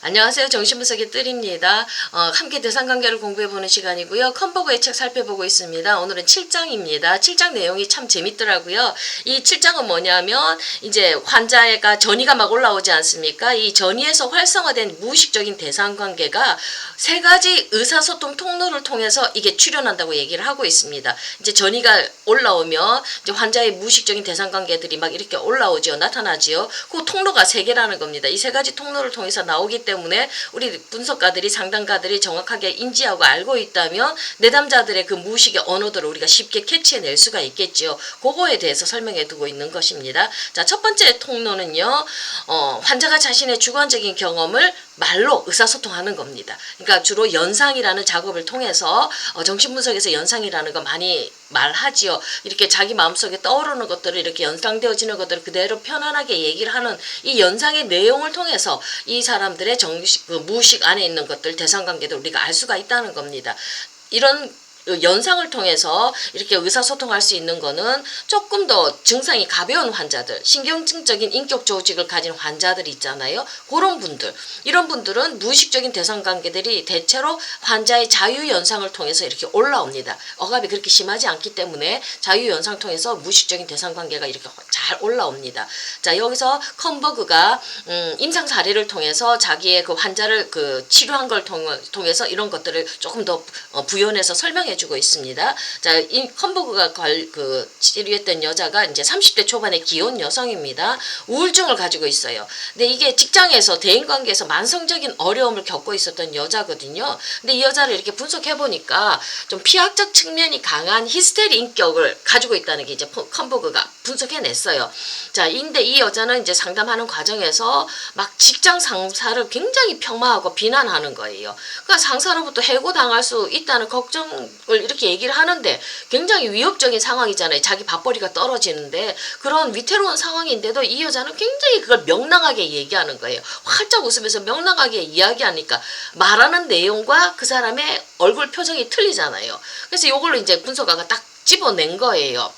안녕하세요. 정신분석의 뜰입니다. 어, 함께 대상관계를 공부해보는 시간이고요. 컨버그의 책 살펴보고 있습니다. 오늘은 7장입니다. 7장 내용이 참 재밌더라고요. 이 7장은 뭐냐면 이제 환자가 전이가 막 올라오지 않습니까? 이 전이에서 활성화된 무의식적인 대상관계가 세 가지 의사소통 통로를 통해서 이게 출현한다고 얘기를 하고 있습니다. 이제 전이가 올라오면 이제 환자의 무의식적인 대상관계들이 막 이렇게 올라오죠. 나타나지요. 그 통로가 세 개라는 겁니다. 이 세 가지 통로를 통해서 나오기 때문에 우리 분석가들이 상담가들이 정확하게 인지하고 알고 있다면 내담자들의 그 무의식의 언어들을 우리가 쉽게 캐치해낼 수가 있겠지요. 그거에 대해서 설명해 두고 있는 것입니다. 자, 첫 번째 통로는요. 어, 환자가 자신의 주관적인 경험을 말로 의사소통하는 겁니다. 그러니까 주로 연상이라는 작업을 통해서 어, 정신분석에서 연상이라는 거 많이 말하지요. 이렇게 자기 마음속에 떠오르는 것들을 이렇게 연상되어지는 것들을 그대로 편안하게 얘기를 하는 이 연상의 내용을 통해서 이 사람들의 정식 그 무의식 안에 있는 것들 대상관계도 우리가 알 수가 있다는 겁니다. 이런 연상을 통해서 이렇게 의사소통할 수 있는 거는 조금 더 증상이 가벼운 환자들, 신경증적인 인격 조직을 가진 환자들이 있잖아요. 그런 분들, 이런 분들은 무의식적인 대상관계들이 대체로 환자의 자유연상을 통해서 이렇게 올라옵니다. 억압이 그렇게 심하지 않기 때문에 자유연상 통해서 무의식적인 대상관계가 이렇게 잘 올라옵니다. 자, 여기서 컨버그가 음, 임상 사례를 통해서 자기의 그 환자를 그 치료한 걸 통- 통해서 이런 것들을 조금 더 어, 부연해서 설명해 주고 있습니다. 자, 이 컨버그가 걸, 그 치료했던 여자가 이제 30대 초반의 기혼 여성입니다. 우울증을 가지고 있어요. 근데 이게 직장에서 대인 관계에서 만성적인 어려움을 겪고 있었던 여자거든요. 근데 이 여자를 이렇게 분석해 보니까 좀 피학적 측면이 강한 히스테리 인격을 가지고 있다는 게 이제 포- 컨버그가 분석해냈어요. 자, 근데 이 여자는 이제 상담하는 과정에서 막 직장 상사를 굉장히 폄하하고 비난하는 거예요. 그러니까 상사로부터 해고당할 수 있다는 걱정을 이렇게 얘기를 하는데 굉장히 위협적인 상황이잖아요. 자기 밥벌이가 떨어지는데 그런 위태로운 상황인데도 이 여자는 굉장히 그걸 명랑하게 얘기하는 거예요. 활짝 웃으면서 명랑하게 이야기하니까 말하는 내용과 그 사람의 얼굴 표정이 틀리잖아요. 그래서 이걸로 이제 분석가가 딱 집어낸 거예요.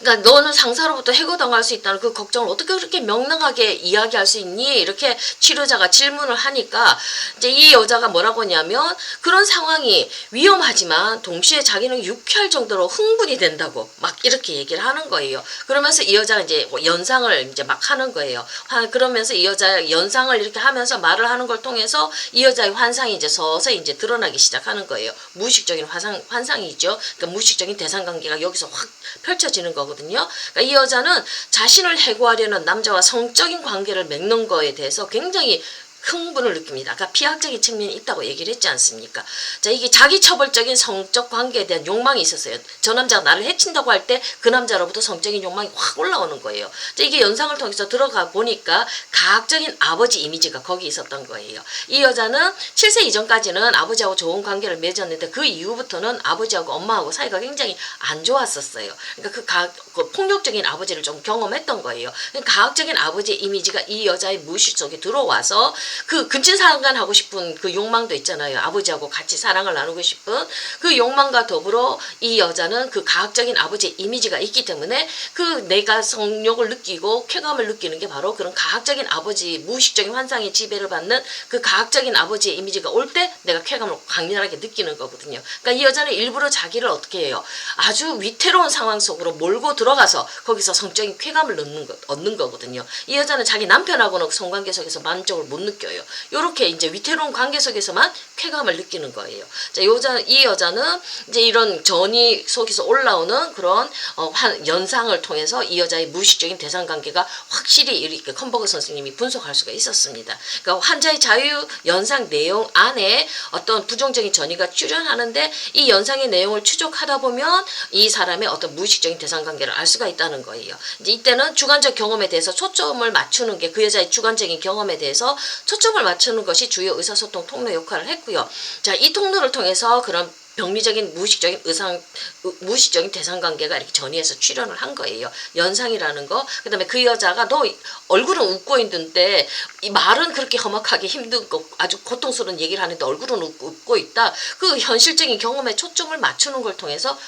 그러니까 너는 상사로부터 해고당할 수 있다는 그 걱정을 어떻게 그렇게 명랑하게 이야기할 수 있니? 이렇게 치료자가 질문을 하니까 이제 이 여자가 뭐라고 하냐면 그런 상황이 위험하지만 동시에 자기는 유쾌할 정도로 흥분이 된다고 막 이렇게 얘기를 하는 거예요. 그러면서 이 여자가 이제 뭐 연상을 이제 막 하는 거예요. 하- 그러면서 이 여자 연상을 이렇게 하면서 말을 하는 걸 통해서 이 여자의 환상이 이제 서서히 이제 드러나기 시작하는 거예요. 무의식적인 환상 환상이죠. 그러니까 무의식적인 대상 관계가 여기서 확 펼쳐 지는 거거든요. 그러니까 이 여자는 자신을 해고하려는 남자와 성적인 관계를 맺는 거에 대해서 굉장히 흥분을 느낍니다. 아까 피학적인 측면이 있다고 얘기를 했지 않습니까? 자, 이게 자기 처벌적인 성적 관계에 대한 욕망이 있었어요. 저 남자가 나를 해친다고 할 때 그 남자로부터 성적인 욕망이 확 올라오는 거예요. 자, 이게 연상을 통해서 들어가 보니까 가학적인 아버지 이미지가 거기 있었던 거예요. 이 여자는 7세 이전까지는 아버지하고 좋은 관계를 맺었는데 그 이후부터는 아버지하고 엄마하고 사이가 굉장히 안 좋았었어요. 그러니까 그, 가, 그 폭력적인 아버지를 좀 경험했던 거예요. 그러니까 가학적인 아버지의 이미지가 이 여자의 무의식 속에 들어와서 그 근친상간 하고 싶은 그 욕망도 있잖아요. 아버지하고 같이 사랑을 나누고 싶은 그 욕망과 더불어 이 여자는 그 가학적인 아버지의 이미지가 있기 때문에 그 내가 성욕을 느끼고 쾌감을 느끼는 게 바로 그런 가학적인 아버지 무의식적인 환상의 지배를 받는 그 가학적인 아버지의 이미지가 올 때 내가 쾌감을 강렬하게 느끼는 거거든요. 그러니까 이 여자는 일부러 자기를 어떻게 해요? 아주 위태로운 상황 속으로 몰고 들어가서 거기서 성적인 쾌감을 얻는, 것, 얻는 거거든요. 이 여자는 자기 남편하고는 성관계 속에서 만족을 못 느껴 요. 요렇게 이제 위태로운 관계 속에서만 쾌감을 느끼는 거예요. 자, 여자, 이 여자는 이제 이런 전이 속에서 올라오는 그런 어, 환- 연상을 통해서 이 여자의 무의식적인 대상 관계가 확실히 이렇게 컨버그 선생님이 분석할 수가 있었습니다. 그러니까 환자의 자유 연상 내용 안에 어떤 부정적인 전이가 출현하는데 이 연상의 내용을 추적하다 보면 이 사람의 어떤 무의식적인 대상 관계를 알 수가 있다는 거예요. 이제 이때는 주관적 경험에 대해서 초점을 맞추는 게 그 여자의 주관적인 경험에 대해서 초 점을 맞추는 것이 주요 의사소통 통로 역할을 했고요. 자, 이 통로를 통해서 그런 병리적인 무의식적인 의상 의- 무의식적인 대상 관계가 이렇게 전이해서 출현을 한 거예요. 연상이라는 거. 그다음에 그 여자가 너 얼굴은 웃고 있는데 이 말은 그렇게 험악하게 힘든 거 아주 고통스러운 얘기를 하는데 얼굴은 웃고, 있다. 그 현실적인 경험에 초점을 맞추는 걸 통해서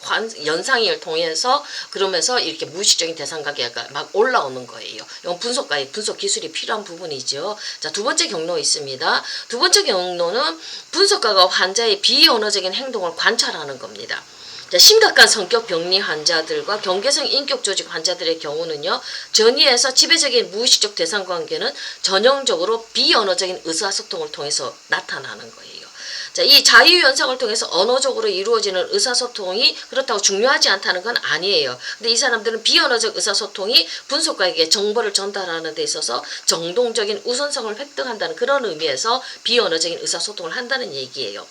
환 연상을 통해서 그러면서 이렇게 무의식적인 대상 관계가 막 올라오는 거예요. 이건 분석가의 분석 기술이 필요한 부분이죠. 자, 두 번째 경로 있습니다. 두 번째 경로는 분석가가 환자의 비언어적인 행동을 관찰하는 겁니다. 자, 심각한 성격 병리 환자들과 경계성 인격 조직 환자들의 경우는요, 전이에서 지배적인 무의식적 대상 관계는 전형적으로 비언어적인 의사소통을 통해서 나타나는 거예요. 자, 이 자유 현상을 통해서 언어적으로 이루어지는 의사소통이 그렇다고 중요하지 않다는 건 아니에요. 근데 이 사람들은 비언어적 의사소통이 분석가에게 정보를 전달하는 데 있어서 정동적인 우선성을 획득한다는 그런 의미에서 비언어적인 의사소통을 한다는 얘기예요.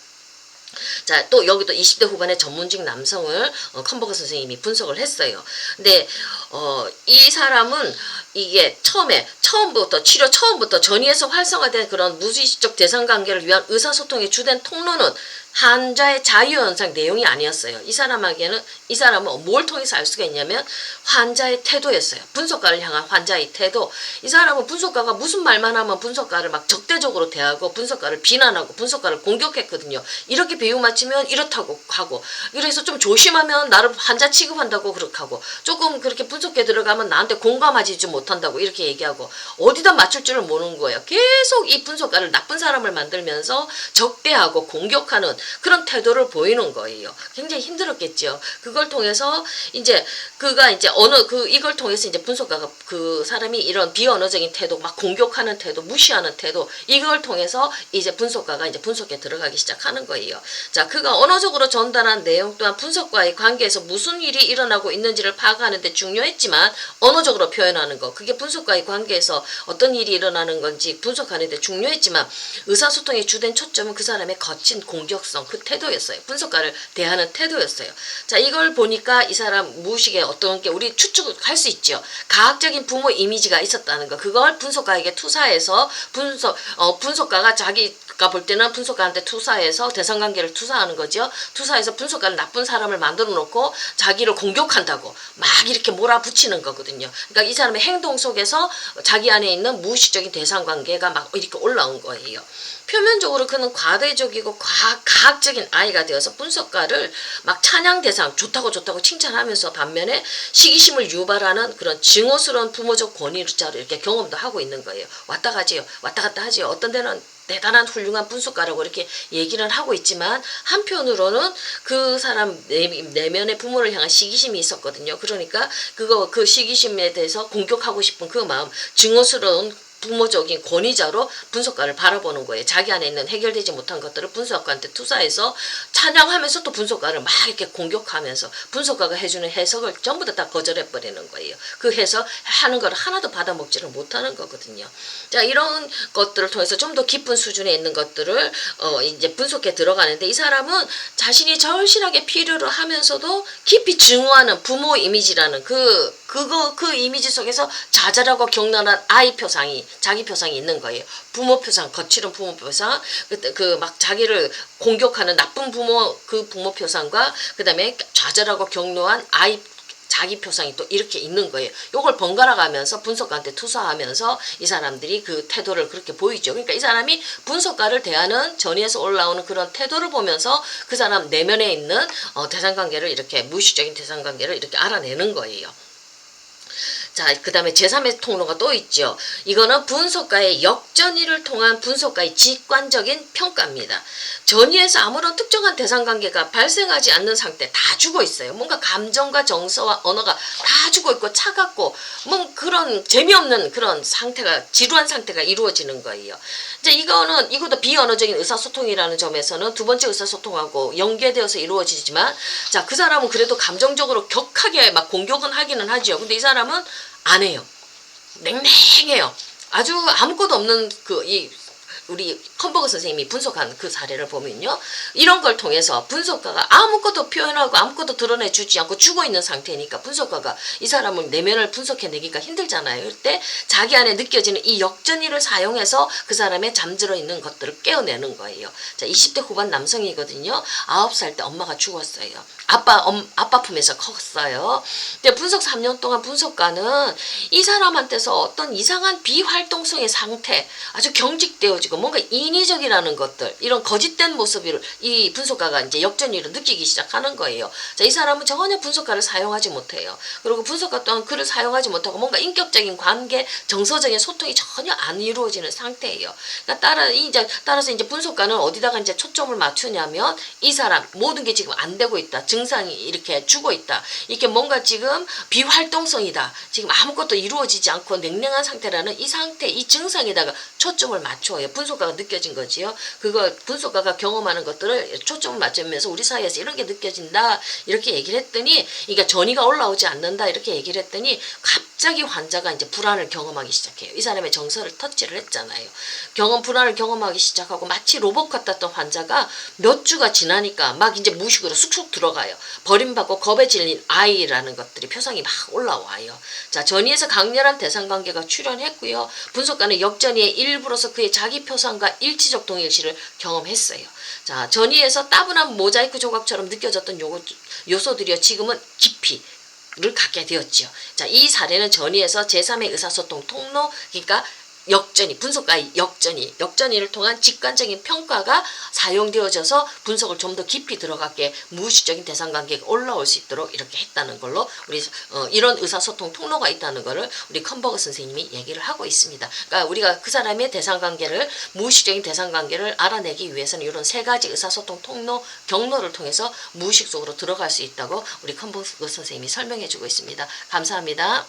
자, 또 여기도 20대 후반의 전문직 남성을 어, 컴버거 선생님이 분석을 했어요. 근데 어, 이 사람은 이게 처음에 처음부터 치료 처음부터 전이에서 활성화된 그런 무의식적 대상 관계를 위한 의사소통의 주된 통로는 환자의 자유 현상 내용이 아니었어요. 이 사람에게는 이 사람은 뭘 통해서 알 수가 있냐면 환자의 태도였어요. 분석가를 향한 환자의 태도. 이 사람은 분석가가 무슨 말만 하면 분석가를 막 적대적으로 대하고 분석가를 비난하고 분석가를 공격했거든요. 이렇게 비유 맞추면 이렇다고 하고 그래서 좀 조심하면 나를 환자 취급한다고 그렇게 하고 조금 그렇게 분석해 들어가면 나한테 공감하지 좀 못한다고 이렇게 얘기하고 어디다 맞출 줄을 모르는 거예요. 계속 이 분석가를 나쁜 사람을 만들면서 적대하고 공격하는 그런 태도를 보이는 거예요. 굉장히 힘들었겠죠. 그걸 통해서 이제 그가 이제 어느 그 이걸 통해서 이제 분석가가 그 사람이 이런 비언어적인 태도, 막 공격하는 태도, 무시하는 태도 이걸 통해서 이제 분석가가 이제 분석에 들어가기 시작하는 거예요. 자, 그가 언어적으로 전달한 내용 또한 분석과의 관계에서 무슨 일이 일어나고 있는지를 파악하는데 중요했지만 언어적으로 표현하는 거 그게 분석과의 관계에서 어떤 일이 일어나는 건지 분석하는데 중요했지만 의사소통의 주된 초점은 그 사람의 거친 공격성 그 태도였어요. 분석가를 대하는 태도였어요. 자, 이걸 보니까 이 사람 무의식에 어떤 게 우리 추측할 수 있죠. 가학적인 부모 이미지가 있었다는 거. 그걸 분석가에게 투사해서 분석 어 분석가가 자기 가 볼 때는 분석가한테 투사해서 대상관계를 투사하는 거죠. 투사해서 분석가를 나쁜 사람을 만들어 놓고 자기를 공격한다고 막 이렇게 몰아붙이는 거거든요. 그러니까 이 사람의 행동 속에서 자기 안에 있는 무의식적인 대상관계가 막 이렇게 올라온 거예요. 표면적으로 그는 과대적이고 과학, 가학적인 아이가 되어서 분석가를 막 찬양 대상 좋다고 좋다고 칭찬하면서 반면에 시기심을 유발하는 그런 증오스러운 부모적 권위자로 이렇게 경험도 하고 있는 거예요. 왔다 가지요. 왔다 갔다 하지요. 어떤 데는 대단한 훌륭한 분석가라고 이렇게 얘기를 하고 있지만 한편으로는 그 사람 내, 내면의 부모를 향한 시기심이 있었거든요. 그러니까 그거 그 시기심에 대해서 공격하고 싶은 그 마음 증오스러운 부모적인 권위자로 분석가를 바라보는 거예요. 자기 안에 있는 해결되지 못한 것들을 분석가한테 투사해서 찬양하면서 또 분석가를 막 이렇게 공격하면서 분석가가 해주는 해석을 전부 다, 다 거절해 버리는 거예요. 그 해석 하는 걸 하나도 받아먹지를 못하는 거거든요. 자 이런 것들을 통해서 좀 더 깊은 수준에 있는 것들을 어 이제 분석해 들어가는데 이 사람은 자신이 절실하게 필요로 하면서도 깊이 증오하는 부모 이미지라는 그 그거 그 이미지 속에서 자잘하고 격렬한 아이 표상이 자기 표상이 있는 거예요. 부모 표상, 거칠은 부모 표상, 그때 그 막 자기를 공격하는 나쁜 부모 그 부모 표상과 그다음에 좌절하고 격렬한 아이 자기 표상이 또 이렇게 있는 거예요. 요걸 번갈아 가면서 분석가한테 투사하면서 이 사람들이 그 태도를 그렇게 보이죠. 그러니까 이 사람이 분석가를 대하는 전위에서 올라오는 그런 태도를 보면서 그 사람 내면에 있는 어, 대상관계를 이렇게 무의식적인 대상관계를 이렇게 알아내는 거예요. 자, 그 다음에 제3의 통로가 또 있죠. 이거는 분석가의 역전위를 통한 분석가의 직관적인 평가입니다. 전위에서 아무런 특정한 대상관계가 발생하지 않는 상태 다 죽어 있어요. 뭔가 감정과 정서와 언어가 다 죽어 있고 차갑고 뭐 그런 재미없는 그런 상태가 지루한 상태가 이루어지는 거예요. 이제 이거는 이것도 비언어적인 의사소통이라는 점에서는 두 번째 의사소통하고 연계되어서 이루어지지만 자, 그 사람은 그래도 감정적으로 격하게 막 공격은 하기는 하죠. 근데 이 사람은 안 해요. 냉랭해요. 아주 아무것도 없는 그 이 우리 컨버그 선생님이 분석한 그 사례를 보면요. 이런 걸 통해서 분석가가 아무것도 표현하고 아무것도 드러내주지 않고 죽어 있는 상태니까 분석가가 이 사람을 내면을 분석해내기가 힘들잖아요. 그때 자기 안에 느껴지는 이 역전이를 사용해서 그 사람의 잠들어 있는 것들을 깨어내는 거예요. 자, 20대 후반 남성이거든요. 9살 때 엄마가 죽었어요. 아빠, 엄, 아빠 품에서 컸어요. 근데 분석 3년 동안 분석가는 이 사람한테서 어떤 이상한 비활동성의 상태, 아주 경직되어지고 뭔가 인위적이라는 것들, 이런 거짓된 모습을 이 분석가가 이제 역전위로 느끼기 시작하는 거예요. 자, 이 사람은 전혀 분석가를 사용하지 못해요. 그리고 분석가 또한 그를 사용하지 못하고 뭔가 인격적인 관계, 정서적인 소통이 전혀 안 이루어지는 상태예요. 그러니까 따라 이제 따라서 이제 분석가는 어디다가 이제 초점을 맞추냐면 이 사람 모든 게 지금 안 되고 있다. 증상이 이렇게 죽어 있다. 이게 뭔가 지금 비활동성이다. 지금 아무것도 이루어지지 않고 냉랭한 상태라는 이 상태, 이 증상에다가 초점을 맞춰요. 분 석가가 느껴진 거지요. 그거 분석가가 경험하는 것들을 초점을 맞추면서 우리 사이에서 이런 게 느껴진다. 이렇게 얘기를 했더니 그러니까 전이가 올라오지 않는다. 이렇게 얘기를 했더니 갑 자기 환자가 이제 불안을 경험하기 시작해요. 이 사람의 정서를 터치를 했잖아요. 경험 불안을 경험하기 시작하고 마치 로봇 같았던 환자가 몇 주가 지나니까 막 이제 무식으로 쑥쑥 들어가요. 버림받고 겁에 질린 아이라는 것들이 표상이 막 올라와요. 자, 전이에서 강렬한 대상 관계가 출현했고요. 분석가는 역전이의 일부로서 그의 자기 표상과 일치적 동일시를 경험했어요. 자, 전이에서 따분한 모자이크 조각처럼 느껴졌던 요, 요소들이요. 지금은 깊이 를 갖게 되었지요. 자, 이 사례는 전이에서 제3의 의사소통 통로, 그러니까 역전이, 분석가의 역전이, 역전이를 통한 직관적인 평가가 사용되어져서 분석을 좀 더 깊이 들어가게 무의식적인 대상 관계가 올라올 수 있도록 이렇게 했다는 걸로 우리 어, 이런 의사소통 통로가 있다는 거를 우리 컨버그 선생님이 얘기를 하고 있습니다. 그러니까 우리가 그 사람의 대상 관계를 무의식적인 대상 관계를 알아내기 위해서는 이런 세 가지 의사소통 통로 경로를 통해서 무의식 속으로 들어갈 수 있다고 우리 컨버그 선생님이 설명해 주고 있습니다. 감사합니다.